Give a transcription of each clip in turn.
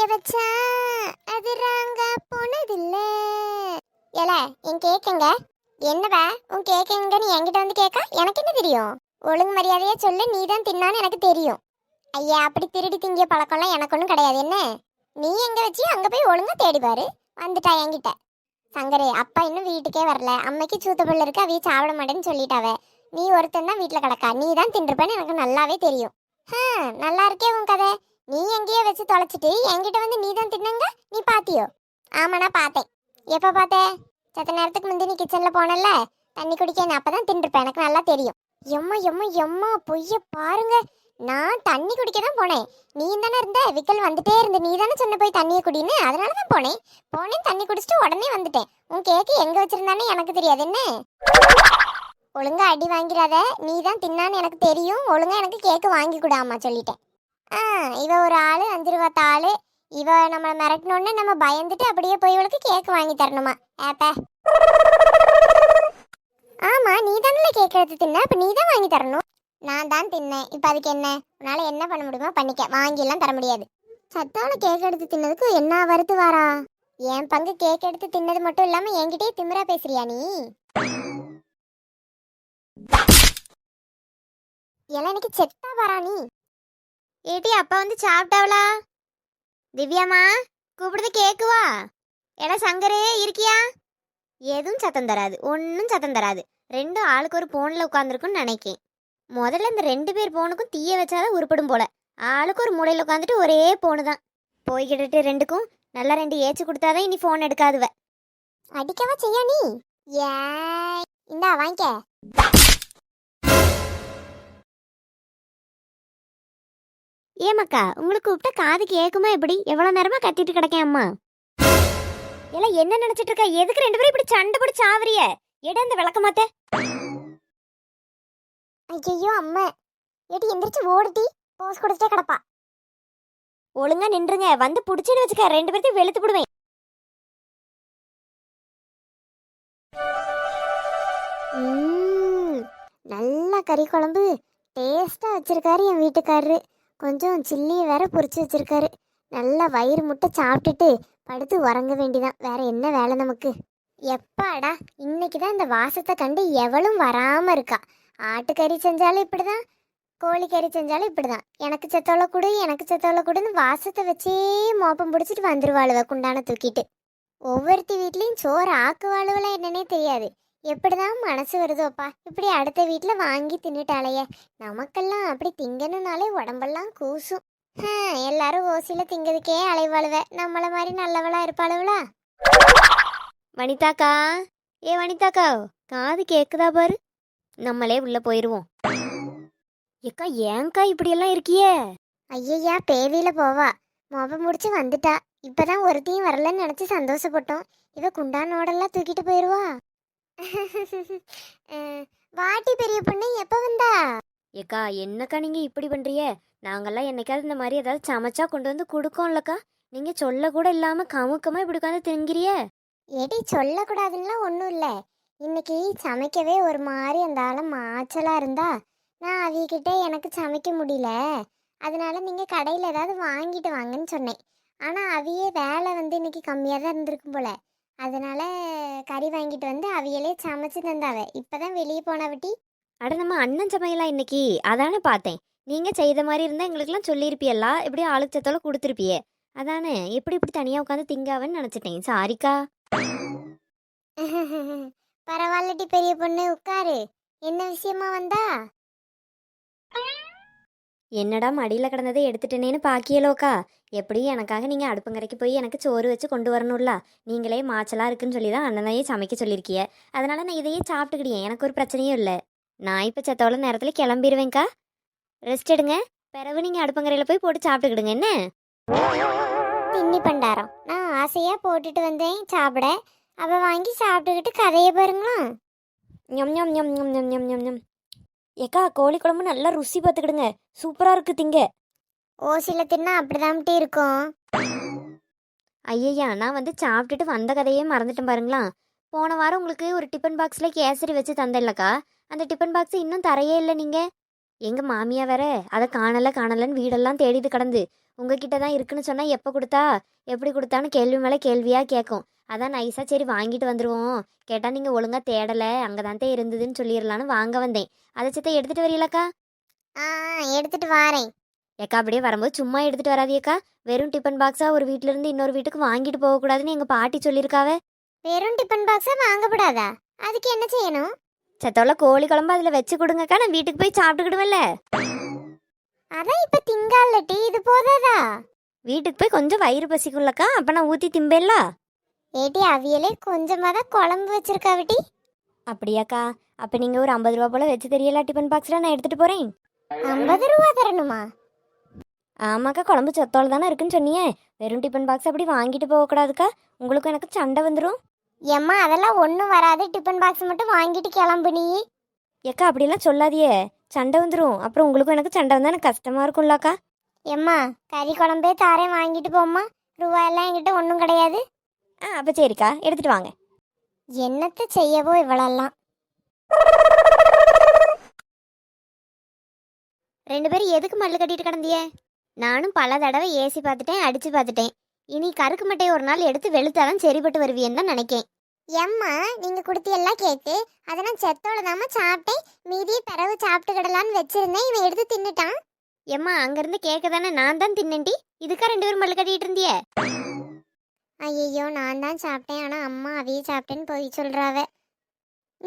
கைய வச்சா அது ராங்க போனதில்ல. ஏல என் கேக்குங்க. என்னவா? உன் கேக்குங்கன்னு என்கிட்ட வந்து கேட்க எனக்கு என்ன தெரியும்? ஒழுங்கு மரியாதையா சொல்லு நீ தான் தின்னான்னு எனக்கு தெரியும். ஐயா அப்படி திருடி திங்கிய பழக்கம்லாம் எனக்கு ஒன்றும் கிடையாது. என்ன? நீ எங்க வச்சு அங்க போய் ஒழுங்கா தேடி பாரு வந்துட்டா என்கிட்ட. சங்கரே அப்பா இன்னும் வீட்டுக்கே வரல. அம்மைக்கு சூத்த பிள்ளை இருக்கு அவைய சாப்பிட மாட்டேன்னு சொல்லிட்டாவ. நீ ஒருத்தன் தான் வீட்டில் கிடக்கா. நீ தான் தின்றுப்பேன்னு எனக்கு நல்லாவே தெரியும். நல்லா இருக்கே உன் கதை. நீ எங்கேயோ வச்சு தொலைச்சிட்டு என்கிட்ட வந்து நீ தான் தின்னங்க நீ பாத்தியோ? ஆமாண்ணா பார்த்தேன். எப்போ பார்த்த? சத்த நேரத்துக்கு முந்தி நீ கிச்சனில் போனல தண்ணி குடிக்க நான் அப்பதான் தின்றுப்பேன். எனக்கு நல்லா தெரியும். எம்மா எம்மா எம்மா பொய்ய பாருங்க. நான் தண்ணி குடிக்க தான் போனேன். நீ தானே இருந்த? விக்கல் வந்துட்டே இருந்த. நீ தானே சொன்ன போய் தண்ணியை குடின்னு? அதனால தான் போனேன். போனேன் தண்ணி குடிச்சிட்டு உடனே வந்துட்டேன். உன் கேக்கு எங்கே வச்சிருந்தானே எனக்கு தெரியாது. என்ன? ஒழுங்கா அடி வாங்கிறாத நீ தான் தின்னான்னு எனக்கு தெரியும். ஒழுங்கா எனக்கு கேக்கு வாங்கி கொடாமா சொல்லிட்டேன். ஆ இவ ஒரு ஆள் அஞ்சு ரூபா தாளு. இவ நம்மளை மிரட்டணுன்னு நம்ம பயந்துட்டு அப்படியே போய் இவளுக்கு கேக் வாங்கி தரணுமா? ஏப்ப. ஆமா நீ தானே கேக் எடுத்து தின்ன? அப்ப நீ தான் வாங்கி தரணும். நான் தான் தின்னேன். இப்ப அதுக்கு என்ன? உன்னால என்ன பண்ண முடியுமோ பண்ணிக்க. வாங்கி எல்லாம் தர முடியாது. சத்தான கேக் எடுத்து தின்னதுக்கு என்ன வருது வாரா? என் பங்கு கேக் எடுத்து தின்னது மட்டும் இல்லாம என்கிட்டயே திமிரா பேசுறியா நீ? எல்லாம் எனக்கு செத்தா வரா நீ? ஏட்டி அப்பா வந்து சாப்பிட்டாவளா? திவ்யாம்மா கூப்பிடுறது கேக்குவா எடா சங்கரே இருக்கியா? எதுவும் சத்தம் தராது ஒன்றும் சத்தம் தராது. ரெண்டும் ஆளுக்கு ஒரு போனில் உட்காந்துருக்குன்னு நினைக்கேன். முதல்ல இந்த ரெண்டு பேர் போனுக்கும் தீய வச்சாதான் உருப்படும் போல. ஆளுக்கு ஒரு மூலையில் உட்காந்துட்டு ஒரே போனு தான். போய்கிட்டு ரெண்டுக்கும் நல்லா ரெண்டு ஏச்சு கொடுத்தாதான் இனி ஃபோன் எடுக்காதுவ. அடிக்கவா செய்யா நீ? ஏ இந்தா வாங்கிக்க. ஏமாக்கா உங்களுக்கு கூப்பிட்டா காது கேட்குமா எப்படி? எவ்வளவு நேரமா கத்திட்டு கிடக்கேன் அம்மா. எல்லாம் என்ன நினைச்சிட்டு இருக்க? எதுக்கு ரெண்டு பேரும் இப்படி சண்டை பிடிச்ச சாவறிய எட அந்த விளக்க மாத்த. ஐயோ அம்மா. ஏட்டி எந்திரிச்சு ஓடிட்டி போஸ் கொடுத்துட்டே கிடப்பா. ஒழுங்கா நின்றுங்க. வந்து பிடிச்சேன்னு வச்சுக்க. ரெண்டு பேர்த்தையும் வெளுத்து விடுவேன் ம்ம், நல்ல கறி குழம்பு. டேஸ்டா வச்சிருக்காரு என் வீட்டுக்காரரு. கொஞ்சம் சில்லியை வேற பொறிச்சு வச்சிருக்காரு. நல்லா வயிறு முட்டை சாப்பிட்டுட்டு படுத்து உறங்க வேண்டிதான். வேற என்ன வேலை நமக்கு? எப்பாடா இன்னைக்கு தான் இந்த வாசத்தை கண்டு எவளும் வராம இருக்கா. ஆட்டுக்கறி செஞ்சாலும் இப்படிதான் கோழிக்கறி செஞ்சாலும் இப்படிதான். எனக்கு செத்தோல கொடு எனக்கு செத்தோல கொடுன்னு வாசத்தை வச்சே மோப்பம் பிடிச்சிட்டு வந்துருவாளுவ குண்டான தூக்கிட்டு. ஒவ்வொருத்தி வீட்லேயும் சோறு ஆக்குவாளுவெல்லாம் என்னன்னே தெரியாது. எப்படிதான் மனசு வருதோப்பா? இப்படி அடுத்த வீட்டில் வாங்கி தின்னுட்டாலையே நமக்கெல்லாம் அப்படி திங்கணும்னாலே உடம்பெல்லாம் கூசும். எல்லாரும் ஓசியில திங்கிறதுக்கே அலைவாளுவ. நம்மள மாதிரி நல்லவளா இருப்பாளுவளா? வனிதாக்கா? ஏ வனிதாக்கா காது கேக்குதா பாரு. நம்மளே உள்ள போயிருவோம். ஏக்கா ஏங்கா இப்படியெல்லாம் இருக்கியே? ஐயையா பேவியில போவா. மொப முடிச்சு வந்துட்டா. இப்பதான் ஒருத்தையும் வரலன்னு நினைச்சு சந்தோஷப்பட்டோம். இவ குண்டானோடெல்லாம் தூக்கிட்டு போயிருவா. வாட்டி பெரிய பொண்ணு எப்ப வந்தா? ஏக்கா என்னக்கா நீங்க இப்படி பண்றிய நாங்கெல்லாம் என்னைக்காவது இந்த மாதிரி ஏதாவது சமைச்சா கொண்டு வந்து கொடுக்கோம்லக்கா. நீங்க சொல்ல கூட இல்லாம கமுக்கமா இப்படி உட்காந்து திங்கிறிய எடி சொல்லக்கூடாதுன்னுலாம் ஒன்றும் இல்லை. இன்னைக்கு சமைக்கவே ஒரு மாதிரி அந்த ஆளை மாச்சலா இருந்தா நான் அவிகிட்ட எனக்கு சமைக்க முடியல. அதனால நீங்கள் கடையில் ஏதாவது வாங்கிட்டு வாங்கன்னு சொன்னேன். ஆனால் அவியே வேலை வந்து இன்னைக்கு கம்மியாக தான் இருந்திருக்கும் போல. அதனால கறி வாங்கிட்டு வந்து அவியலே சமைச்சு தந்தாவ. இப்போதான் வெளியே போனவட்டி அட நம்ம அண்ணன் சமையலா இன்னைக்கு? அதானே பார்த்தேன். நீங்க செய்த மாதிரி இருந்தா எங்களுக்கெல்லாம் சொல்லியிருப்பியல்லா? இப்படி ஆளுக்கு சத்தோல கொடுத்துருப்பியே. அதானே? எப்படி இப்படி தனியா உட்காந்து திங்காவன்னு நினைச்சிட்டேன். சாரிக்கா. பரவாயில்லட்டி பெரிய பொண்ணு. உட்காரு. என்ன விஷயமா வந்தா? என்னடா மடியில் கிடந்ததை எடுத்துட்டேனேன்னு பாக்கியலோக்கா எப்படியும் எனக்காக நீங்கள் அடுப்பங்கரைக்கு போய் எனக்கு சோறு வச்சு கொண்டு வரணும்ல? நீங்களே மாச்சலாக இருக்குன்னு சொல்லி தான் அண்ணனையே சமைக்க சொல்லியிருக்கிய. அதனால் நான் இதையே சாப்பிட்டுக்கிட்டேன். எனக்கு ஒரு பிரச்சனையும் இல்லை. நான் இப்போ செத்தவள நேரத்தில் கிளம்பிடுவேங்க்கா ரெஸ்ட் எடுங்க. பிறகு நீங்கள் அடுப்பங்கரையில் போய் போட்டு சாப்பிட்டுக்கிடுங்க. என்ன? தின்னி பண்டாரம். நான் ஆசையாக போட்டுட்டு வந்தேன். சாப்பிட. அவள் வாங்கி சாப்பிட்டுக்கிட்டு கதையை பாருங்களா? ஞம் ஞம் ஞம் ஞம் ஞம் ஞம் ஞம். ஏக்கா கோழி குழம்பு நல்லா ருசி பார்த்துக்கிடுங்க சூப்பராக இருக்கு திங்க. ஓசில தின்னா அப்படிதான்ட்டு இருக்கும். ஐயய்யா நான் வந்து சாப்பிட்டுட்டு வந்த கதையே மறந்துட்டேன் பாருங்களா. போன வாரம் உங்களுக்கு ஒரு டிஃபன் பாக்ஸில் கேசரி வச்சு தந்தேன்லக்கா. அந்த டிஃபன் பாக்ஸ் இன்னும் தரையே இல்லை நீங்கள் எங்கள் மாமியா வேற? அதை காணலை காணலைன்னு வீடெல்லாம் தேடிட்டு கிடந்து. உங்ககிட்ட தான் இருக்குன்னு சொன்னால் எப்போ கொடுத்தா? எப்படி கொடுத்தான்னு கேள்வி மேலே கேள்வியாக கேட்கும் அதான் நைஸாக சரி வாங்கிட்டு வந்துடுவோம் கேட்டால் நீங்கள் ஒழுங்காக தேடலை அங்கே தான் இருந்ததுன்னு சொல்லிடலான்னு வாங்க வந்தேன். அதை சித்த எடுத்துகிட்டு வரீங்களாக்கா ஆ எடுத்துட்டு வாரேன். ஏக்கா அப்படியே வரும்போது சும்மா எடுத்துகிட்டு வராதியக்கா வெறும் டிஃபன் பாக்ஸாக ஒரு வீட்டிலேருந்து இன்னொரு வீட்டுக்கு வாங்கிட்டு போகக்கூடாதுன்னு எங்கள் பாட்டி சொல்லியிருக்காவே வெறும் டிஃபன் பாக்ஸா வாங்கப்படாதா அதுக்கு என்ன செய்யணும்? செத்தோல கோழி குழம்பு அதில் வச்சு கொடுங்கக்கா. நான் வீட்டுக்கு போய் சாப்பிட்டுக்கிடுவேன்ல. அதான் இப்ப திங்கால டீ இது போதாதா? வீட்டுக்கு போய் கொஞ்சம் வயிறு பசிக்கும்லக்கா. அப்போ நான் ஊற்றி திம்பேல்ல ஏட்டி அவியலே கொஞ்சமா தான் குழம்பு வச்சிருக்காவட்டி அப்படியாக்கா. அப்போ நீங்கள் ஒரு ஐம்பது ரூபா போல் வச்சு தெரியல டிஃபன் பாக்ஸில் நான் எடுத்துகிட்டு போகிறேன் ஐம்பது ரூபா தரணுமா? ஆமாக்கா குழம்பு சொத்தோல தானே இருக்குன்னு சொன்னியே. வெறும் டிஃபன் பாக்ஸ் அப்படி வாங்கிட்டு போகக்கூடாதுக்கா. உங்களுக்கும் எனக்கு சண்டை வந்துடும் ஏம்மா அதெல்லாம் ஒன்றும் வராது. டிஃபன் பாக்ஸ் மட்டும் வாங்கிட்டு கிளம்பு நீ. ஏக்கா அப்படிலாம் சொல்லாதியே. சண்டை வந்துடும் அப்புறம் உங்களுக்கும் எனக்கு சண்டை வந்தால் எனக்கு கஷ்டமாக இருக்கும்லக்கா. ஏம்மா கறி குழம்பே தாரேன் வாங்கிட்டு போம்மா. ரூபா எல்லாம் என்கிட்ட ஒன்றும் கிடையாது. ஆ அப்போ சரிக்கா. எடுத்துகிட்டு வாங்க. என்னத்தை செய்யவோ இவளெல்லாம். ரெண்டு பேரும் எதுக்கு மல்லு கட்டிட்டு கிடந்தியே? நானும் பல தடவை ஏசி பார்த்துட்டேன் அடிச்சு பார்த்துட்டேன். இனி கருக்கு மட்டையை ஒரு நாள் எடுத்து வெளுத்தாதான் சரிப்பட்டு வருவியன்னு தான் நினைக்கேன். ஏம்மா நீங்க கொடுத்து எல்லாம் கேட்டு அதை நான் செத்தோட தாம்மா சாப்பிட்டேன். மீதியை பிறகு சாப்பிட்டுக்கிடலான்னு வச்சிருந்தேன் இவன் எடுத்து தின்னுட்டான். எம்மா அங்கேருந்து கேட்க தானே நான் தான் தின்னேன்டி. இதுக்கா ரெண்டு பேரும் மல்லு கட்டிட்டு இருந்தியே? ஐயோ நான் தான் சாப்பிட்டேன் ஆனா அம்மா அவையே சாப்பிட்டேன்னு போய் சொல்றாவ.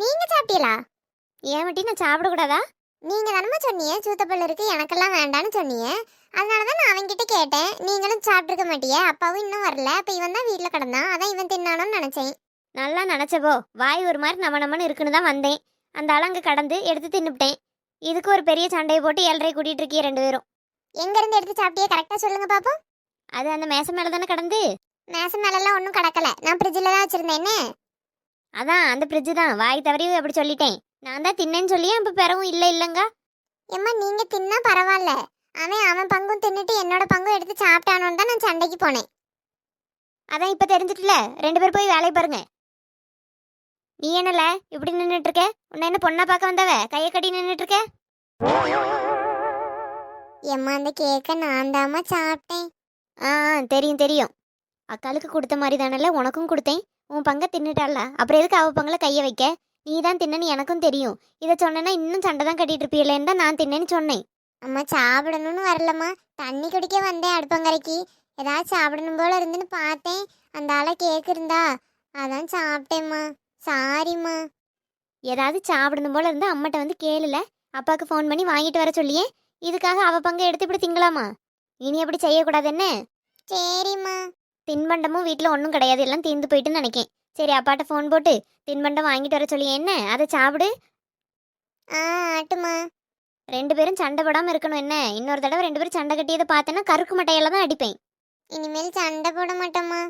நீங்க சாப்பிட்டீங்களா? ஏன் நான் சாப்பிடக்கூடாதா? நீங்க தானம்மா சொன்னீங்க சூத்தப்பல் இருக்கு எனக்கெல்லாம் வேண்டான்னு சொன்னீங்க. அதனால தான் நான் அவன்கிட்ட கேட்டேன் நீங்களும் சாப்பிட்டுருக்க மாட்டியே அப்பாவும் இன்னும் வரல அப்ப இவன் தான் வீட்டில் கிடந்தான் அதான் இவன் தின்னானோன்னு நினைச்சேன். நல்லா நினச்சப்போ வாய் ஒரு மாதிரி நம்ம நம்மன்னு இருக்குன்னு தான் வந்தேன். அந்த ஆள் அங்கே கடந்து எடுத்து தின்னுப்பிட்டேன். இதுக்கு ஒரு பெரிய சண்டையை போட்டு ஏழரை கூட்டிகிட்டு இருக்கிய ரெண்டு பேரும். எங்க இருந்து எடுத்து சாப்பிட்டியே கரெக்டா சொல்லுங்க பாப்போம். அது அந்த மேசை மேலே தானே கடந்து? மேசம் மேலெல்லாம் ஒன்றும் கிடக்கல. நான் ஃப்ரிட்ஜில் தான் வச்சிருந்தேன் என்ன? அதான் அந்த ஃப்ரிட்ஜு தான். வாய் தவறி அப்படி சொல்லிட்டேன். நான் தான் தின்னேன்னு சொல்லியே இப்போ பிறவும் இல்லை இல்லைங்க? ஏம்மா நீங்க தின்னா பரவாயில்ல. அவன் அவன் பங்கும் தின்னுட்டு என்னோட பங்கும் எடுத்து சாப்பிட்டானோன்னு தான் நான் சண்டைக்கு போனேன். அதான் இப்போ தெரிஞ்சிட்டுல. ரெண்டு பேரும் போய் வேலையை பாருங்க. நீ என்னல? இப்படி நின்றுட்டு இருக்க? உன்னை என்ன பொண்ணா பார்க்க வந்தவ? கையை கட்டி நின்றுட்டு இருக்க? ஏம்மா அந்த கேக்கை நான் தாம்மா சாப்பிட்டேன். ஆ தெரியும் தெரியும். அக்காளுக்கு கொடுத்த மாதிரி தானல உனக்கும் கொடுத்தேன். உன் பங்கை தின்னுட்டால அப்புறம் எதுக்கு அவ பங்குல கையை வைக்க? நீ தான் தின்னன்னு எனக்கும் தெரியும். இதை சொன்னேன்னா இன்னும் சண்டை தான் கட்டிட்டு இருப்பீங்களேன்னு தான் நான் தின்னேன்னு சொன்னேன். அம்மா சாப்பிடணும்னு வரலம்மா. தண்ணி குடிக்க வந்தேன் அடுப்பங்கரைக்கு. ஏதாவது சாப்பிடணும் போல இருந்துன்னு பார்த்தேன். அந்த ஆளை இருந்தா அதான் சாப்பிட்டேம்மா. சாரிம்மா. ஏதாவது சாப்பிடணும் போல இருந்தா அம்மாட்ட வந்து கேளுல. அப்பாவுக்கு ஃபோன் பண்ணி வாங்கிட்டு வர சொல்லியே. இதுக்காக அவ பங்கை எடுத்து இப்படி திங்கலாமா? இனி அப்படி செய்யக்கூடாது என்ன? சரிம்மா. தின்பண்டமும் வீட்டில் ஒன்றும் கிடையாது. எல்லாம் தீர்ந்து போயிட்டுன்னு நினைக்கேன். சரி அப்பாட்ட ஃபோன் போட்டு தின்பண்டம் வாங்கிட்டு வர சொல்லி என்ன? அதை சாப்பிடு. ஆ ஆட்டுமா. ரெண்டு பேரும் சண்டை போடாமல் இருக்கணும் என்ன? இன்னொரு தடவை ரெண்டு பேரும் சண்டை கட்டியதை பார்த்தேன்னா கருக்கு மட்டையில தான் அடிப்பேன். இனிமேல் சண்டை போட மாட்டோம்மா.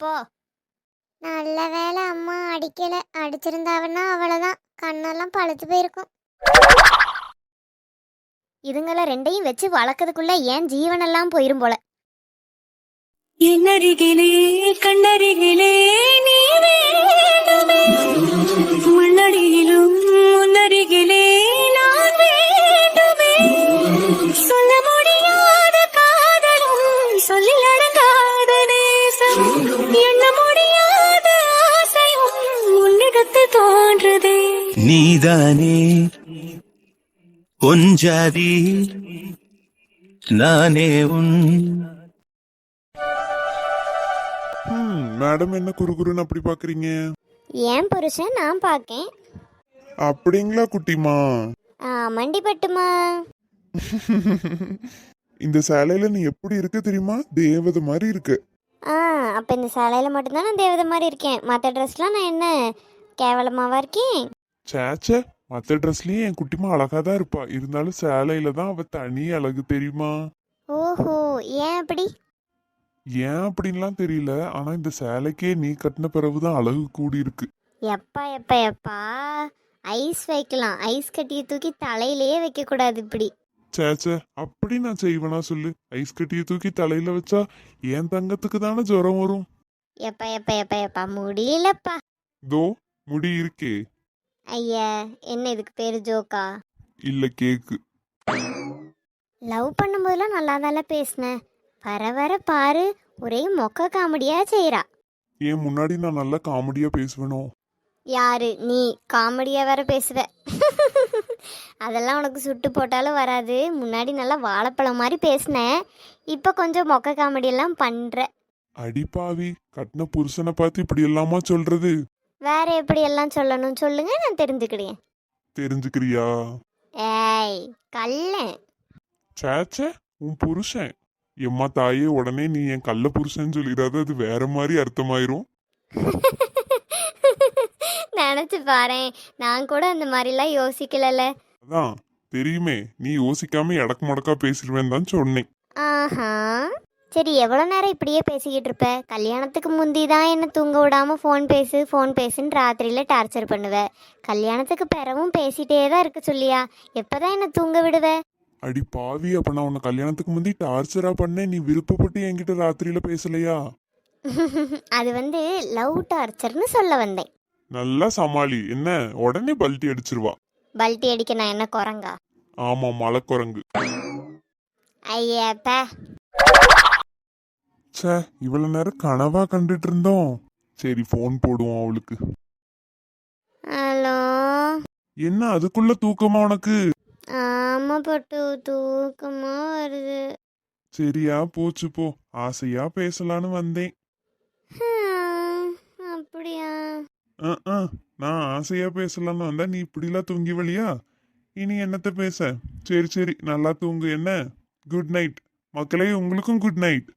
போ. நல்ல வேளை அம்மா அடிக்கல. அடிச்சிருந்தாவன்னா அவ்வளோதான் கண்ணெல்லாம் பழுத்து போயிருக்கும். இதுங்கள ரெண்டையும் வச்சு வளர்க்கறதுக்குள்ள ஏன் ஜீவனெல்லாம் போயிரும் போல? என்னருகிலே கண்ணருகிலே நீதானே. உன் ஜாதி நானே உன். மேடம் என்ன குறுகுறுன்னு அப்படி பாக்குறீங்க? ஏன் புருஷன் நான் பார்க்கேன் அப்படிங்களா குட்டிமா? மண்டி பட்டுமா இந்த சேலையில நீ எப்படி இருக்க தெரியுமா? தேவதை மாதிரி இருக்கு. ஆ அப்போ இந்த சேலையில் மட்டும்தான் நான் தேவதை மாதிரி இருக்கேன். மற்ற ட்ரெஸ்லாம் நான் என்ன கேவலமாவா இருக்கேன்? சேச்சே மற்ற ட்ரெஸ்லயும் என் குட்டிமா அழகா தான் இருப்பா. இருந்தாலும் சேலையில தான் அவ தனி அழகு தெரியுமா? ஓஹோ ஏன் அப்படி? ஏன் அப்படின்லாம் தெரியல. ஆனா இந்த சேலைக்கே நீ கட்டின பிறகுதான் அழகு கூடி இருக்கு. எப்பா எப்பா எப்பா? ஐஸ் வைக்கலாம். ஐஸ் கட்டியை தூக்கி தலையிலேயே வைக்கக்கூடாது இப்படி. சேச்சே அப்படி நான் செய்வேனா சொல்லு. ஐஸ் கட்டியை தூக்கி தலையில வச்சா என் தங்கத்துக்கு தானே ஜுரம் வரும்? எப்பா எப்பா எப்பா எப்பா முடியலப்பா. தோ முடி இருக்கே. ஐயா என்ன இதுக்கு பேர் ஜோக்கா? இல்ல கேக்கு. லவ் பண்ணும்போதெல்லாம் நல்லா தானே பேசினேன் வர வர பாரு ஒரே மொக்க காமெடியா செய்றா. ஏன் முன்னாடி நான் நல்லா காமெடியா பேசுவேனோ? யாரு நீ காமெடியா வேற பேசுவ. அதெல்லாம் உனக்கு சுட்டு போட்டாலும் வராது. முன்னாடி நல்லா வாழைப்பழம் மாதிரி பேசினேன் இப்போ கொஞ்சம் மொக்க காமெடியெல்லாம் பண்ற. அடிப்பாவி கட்டின புருஷனை பார்த்து இப்படி எல்லாமா சொல்றது? வேற எப்படி எல்லாம் சொல்லணும் சொல்லுங்க நான் தெரிஞ்சுக்கிடுவேன் தெரிஞ்சுக்கிறியா? ஏய் கள்ளன். சேச்சே உன் புருஷன். எம்மா தாயே உடனே நீ என் கள்ள புருஷன் சொல்லிடாத அது வேற மாதிரி அர்த்தமாயிரும். நினச்சி பாரேன் நான் கூட அந்த மாதிரிலாம் யோசிக்கலல. அதான் தெரியுமே நீ யோசிக்காம எடக்கு முடக்கா பேசிடுவேன் தான் சொன்னேன். ஆஹா. சரி எவ்வளோ நேரம் இப்படியே பேசிக்கிட்டு இருப்ப? கல்யாணத்துக்கு முந்தி தான் என்ன தூங்க விடாம ஃபோன் பேசு ஃபோன் பேசுன்னு ராத்திரியில் டார்ச்சர் பண்ணுவ. கல்யாணத்துக்கு பிறவும் பேசிட்டே தான் இருக்க சொல்லியா? எப்பதான் என்ன தூங்க விடுவ? அடி பாவி அப்ப நான் உன்னை கல்யாணத்துக்கு முந்தி டார்ச்சரா பண்ணேன். நீ விருப்பப்பட்டு என்கிட்ட ராத்திரியில பேசலையா? அது வந்து லவ் டார்ச்சர்னு சொல்ல வந்தேன். நல்லா சமாளி. என்ன? உடனே பல்ட்டி அடிச்சிருவா. பல்ட்டி அடிக்க நான் என்ன குரங்கா? ஆமா மலைக்குரங்கு. ஐயப்ப. ச்சே இவ்வளவு நேரம் கனவா கண்டுட்டு இருந்தோம். சரி ஃபோன் போடுவோம் அவளுக்கு. ஹலோ? என்ன அதுக்குள்ள தூக்கமா உனக்கு? ஆமா பட்டு தூக்கமா வருது. சரியா போச்சு போ. ஆசையா பேசலான்னு வந்தேன். அப்படியா? நான் ஆசையா பேசலான்னு வந்தா நீ இப்படிலாம் தூங்கி வழியா? இனி என்னத்த பேச? சரி சரி நல்லா தூங்கு என்ன? குட் நைட் மக்களே உங்களுக்கும் குட் நைட்